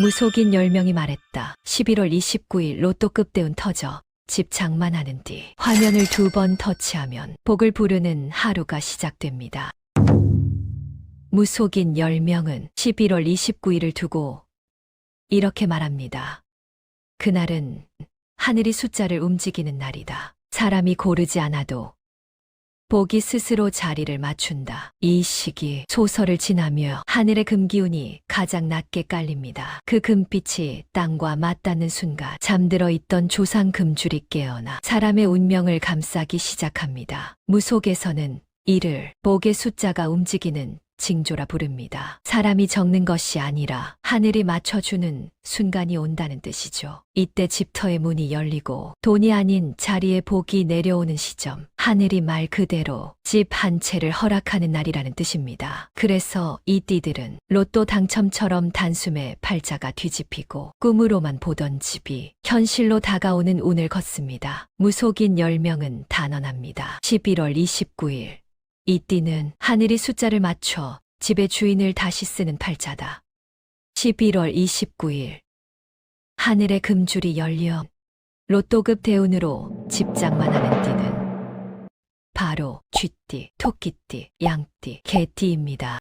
무속인 10명이 말했다. 11월 29일 로또급 대운 터져 집 장만하는 뒤 화면을 두 번 터치하면 복을 부르는 하루가 시작됩니다. 무속인 10명은 11월 29일을 두고 이렇게 말합니다. 그날은 하늘이 숫자를 움직이는 날이다. 사람이 고르지 않아도 복이 스스로 자리를 맞춘다. 이 시기 소설을 지나며 하늘의 금기운이 가장 낮게 깔립니다. 그 금빛이 땅과 맞닿는 순간 잠들어 있던 조상 금줄이 깨어나 사람의 운명을 감싸기 시작합니다. 무속에서는 이를 복의 숫자가 움직이는 징조라 부릅니다. 사람이 적는 것이 아니라 하늘이 맞춰주는 순간이 온다는 뜻이죠. 이때 집터의 문이 열리고 돈이 아닌 자리에 복이 내려오는 시점, 하늘이 말 그대로 집 한 채를 허락하는 날이라는 뜻입니다. 그래서 이 띠들은 로또 당첨처럼 단숨에 팔자가 뒤집히고 꿈으로만 보던 집이 현실로 다가오는 운을 걷습니다. 무속인 10명은 단언합니다. 11월 29일 이 띠는 하늘이 숫자를 맞춰 집의 주인을 다시 쓰는 팔자다. 11월 29일 하늘의 금줄이 열려 로또급 대운으로 집장만 하는 띠는 바로 쥐띠, 토끼띠, 양띠, 개띠입니다.